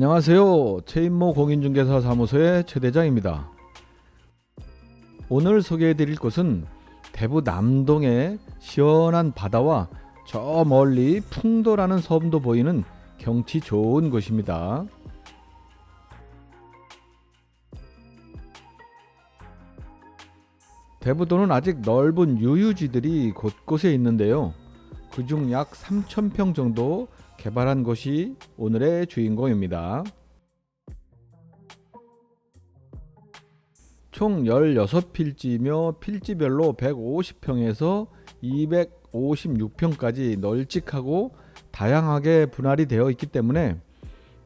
안녕하세요. 최인모 공인중개사 사무소의 최 대장입니다. 오늘 소개해 드릴 곳은 대부 남동의 시원한 바다와 저 멀리 풍도라는 섬도 보이는 경치 좋은 곳입니다. 대부도는 아직 넓은 유유지들이 곳곳에 있는데요. 그중 약 3,000평 정도 개발한 곳이 오늘의 주인공입니다. 총 16필지며 필지별로 150평에서 256평까지 널찍하고 다양하게 분할이 되어 있기 때문에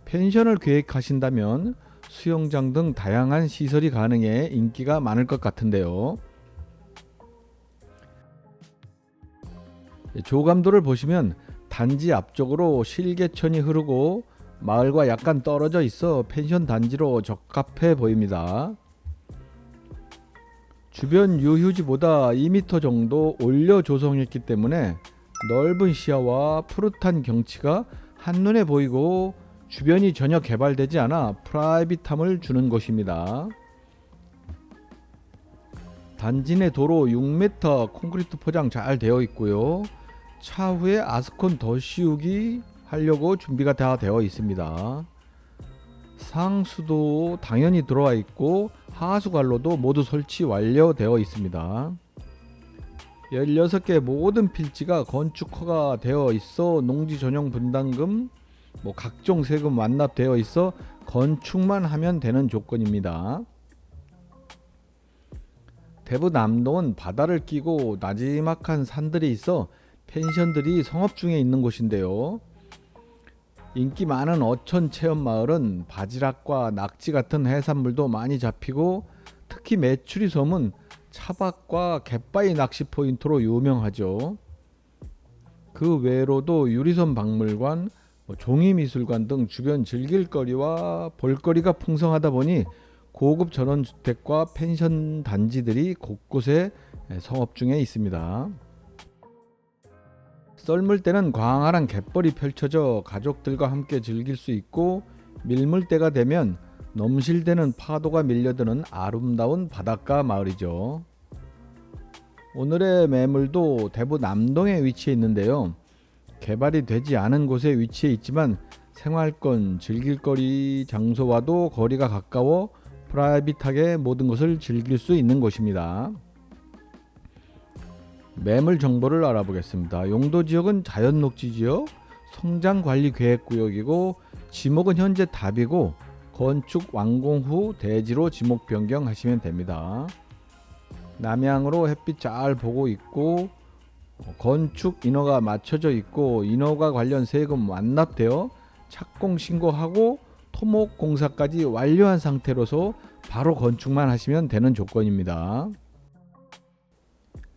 펜션을 계획하신다면 수영장 등 다양한 시설이 가능해 인기가 많을 것 같은데요. 조감도를 보시면 단지 앞쪽으로 실개천이 흐르고 마을과 약간 떨어져 있어 펜션 단지로 적합해 보입니다. 주변 유휴지보다 2m 정도 올려 조성했기 때문에 넓은 시야와 푸릇한 경치가 한눈에 보이고 주변이 전혀 개발되지 않아 프라이빗함을 주는 곳입니다. 단지 내 도로 6m 콘크리트 포장 잘 되어 있고요. 차후에 아스콘 더 씌우기 하려고 준비가 다 되어 있습니다. 상수도 당연히 들어와 있고 하수 관로도 모두 설치 완료되어 있습니다. 16개 모든 필지가 건축 허가 되어 있어 농지 전용 분담금 뭐 각종 세금 완납되어 있어 건축만 하면 되는 조건입니다. 대부 남동은 바다를 끼고 나지막한 산들이 있어 펜션들이 성업 중에 있는 곳인데요. 인기 많은 어촌 체험 마을은 바지락과 낙지 같은 해산물도 많이 잡히고 특히 메추리 섬은 차박과 갯바위 낚시 포인트로 유명하죠. 그 외로도 유리섬 박물관, 뭐 종이미술관 등 주변 즐길거리와 볼거리가 풍성하다 보니 고급 전원주택과 펜션 단지들이 곳곳에 성업 중에 있습니다. 썰물 때는 광활한 갯벌이 펼쳐져 가족들과 함께 즐길 수 있고 밀물 때가 되면 넘실대는 파도가 밀려드는 아름다운 바닷가 마을이죠. 오늘의 매물도 대부 남동에 위치해 있는데요. 개발이 되지 않은 곳에 위치해 있지만 생활권, 즐길거리 장소와도 거리가 가까워 프라이빗하게 모든 것을 즐길 수 있는 곳입니다. 매물 정보를 알아보겠습니다. 용도 지역은 자연 녹지 지역, 성장 관리 계획 구역이고 지목은 현재 답이고 건축 완공 후 대지로 지목 변경하시면 됩니다. 남향으로 햇빛 잘 보고 있고 건축 인허가 맞춰져 있고 인허가 관련 세금 완납되어 착공 신고하고 토목 공사까지 완료한 상태로서 바로 건축만 하시면 되는 조건입니다.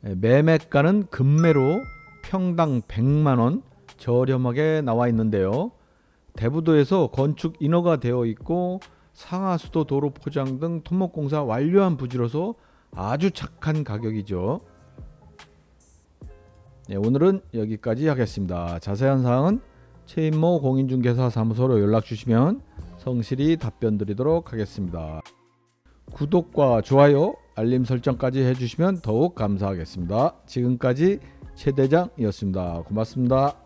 예, 매매가는 금매로 평당 100만 원 저렴하게 나와 있는데요. 대부도에서 건축 인허가 되어 있고 상하수도 도로 포장 등 토목공사 완료한 부지로서 아주 착한 가격이죠. 네, 오늘은 여기까지 하겠습니다. 자세한 사항은 최인모 공인중개사 사무소로 연락 주시면 성실히 답변 드리도록 하겠습니다. 구독과 좋아요, 알림 설정까지 해주시면 더욱 감사하겠습니다. 지금까지 최 대장이었습니다. 고맙습니다.